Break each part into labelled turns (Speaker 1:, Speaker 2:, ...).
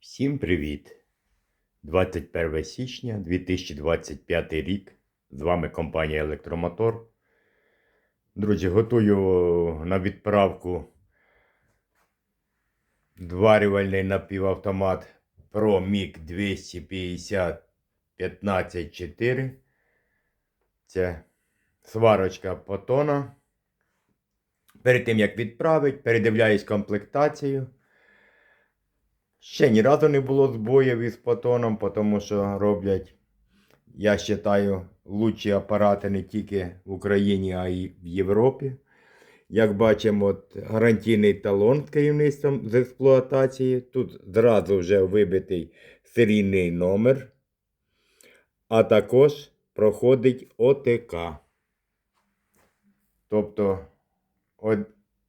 Speaker 1: Всім привіт! 21 січня 2025 рік. З вами компанія Електромотор. Друзі, готую на відправку зварювальний напівавтомат Pro MIG 250 154. Це сварочка потона. Перед тим як відправить, передивляюсь комплектацію. Ще ні разу не було збоїв із потоном, тому що роблять, я вважаю, лучші апарати не тільки в Україні, а й в Європі. Як бачимо, от гарантійний талон з керівництвом з експлуатації. Тут зразу вже вибитий серійний номер, а також проходить ОТК. Тобто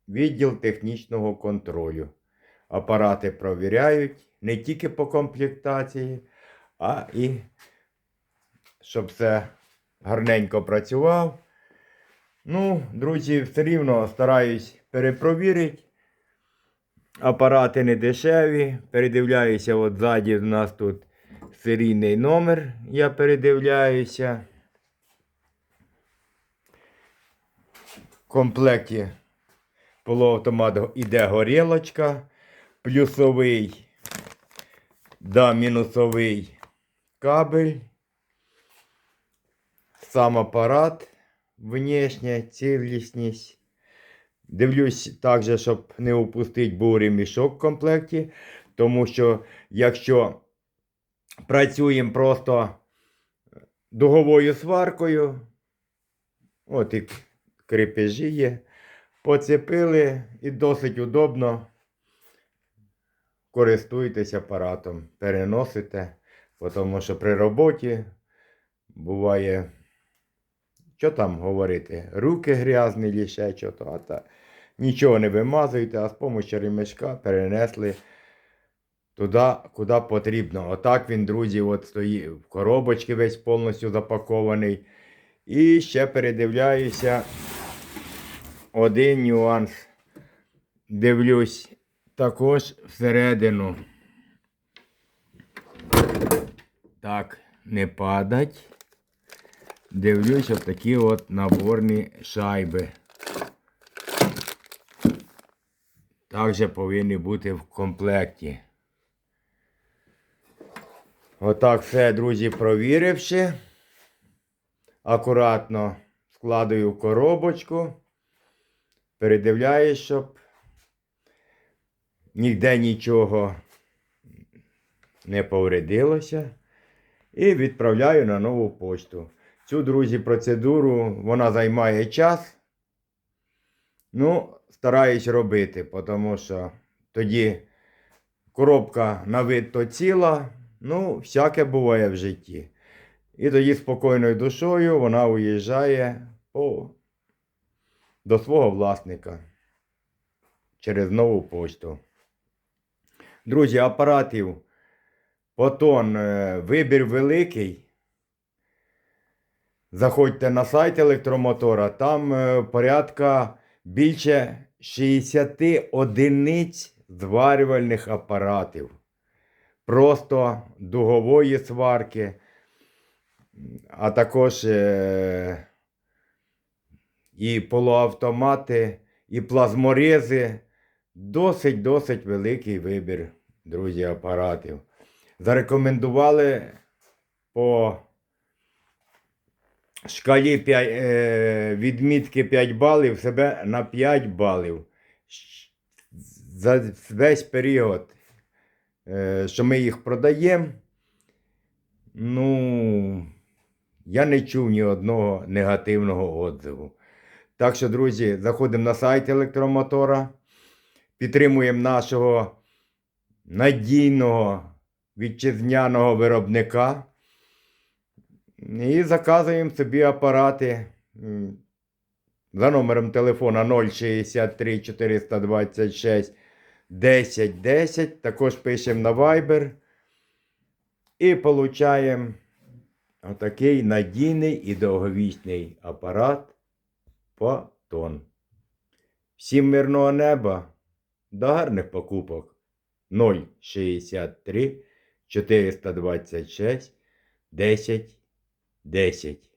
Speaker 1: відділ технічного контролю апарати провіряють не тільки по комплектації, а і щоб все гарненько працював. Ну, друзі, все рівно стараюсь перепровірити. Апарати не дешеві. Передивляюся, от ззаді у нас тут серійний номер. Я передивляюся. В комплекті полуавтомат іде горілочка плюсовий да мінусовий кабель, сам апарат, внешня цілісність. Дивлюсь також, щоб не упустити був ремішок в комплекті, тому що якщо працюємо просто дуговою сваркою, от і крепежі є, поцепили і досить удобно користуйтесь апаратом, переносите, тому що при роботі буває, що там говорити, руки грязні, чи ще що а та нічого не вимазуєте, а з допомогою ремешка перенесли туди, куди потрібно. Отак він, друзі, от стоїть в коробочці весь повністю запакований. І ще передивляюся один нюанс. Дивлюсь, також всередину. Так, не падать. Дивлюсь от такі от наборні шайби. Також повинні бути в комплекті. Отак все, друзі, провіривши. Акуратно складую в коробочку. Передивляюсь, щоб ніде нічого не повредилося. І відправляю на нову почту. Цю, друзі, процедуру вона займає час. Ну, стараюсь робити, тому що тоді коробка на вид то ціла, ну, всяке буває в житті. І тоді спокійною душою вона уїжджає по, до свого власника через нову почту. Друзі, апаратів Потон е, вибір великий. Заходьте на сайт електромотора, там е, порядка більше 60 одиниць зварювальних апаратів. Просто дугової сварки, а також е, і полуавтомати, і плазморези. Досить-досить великий вибір, друзі, апаратів. Зарекомендували по шкалі 5, е, відмітки 5 балів себе на 5 балів. За весь період, е, що ми їх продаємо, ну, я не чув ні одного негативного отзиву. Так що, друзі, заходимо на сайт електромотора підтримуємо нашого надійного вітчизняного виробника і заказуємо собі апарати за номером телефона 063 426 10 10. Також пишемо на Viber і получаємо отакий надійний і довговічний апарат Потон. Всім мирного неба! До гарних покупок! 063 426 10 10.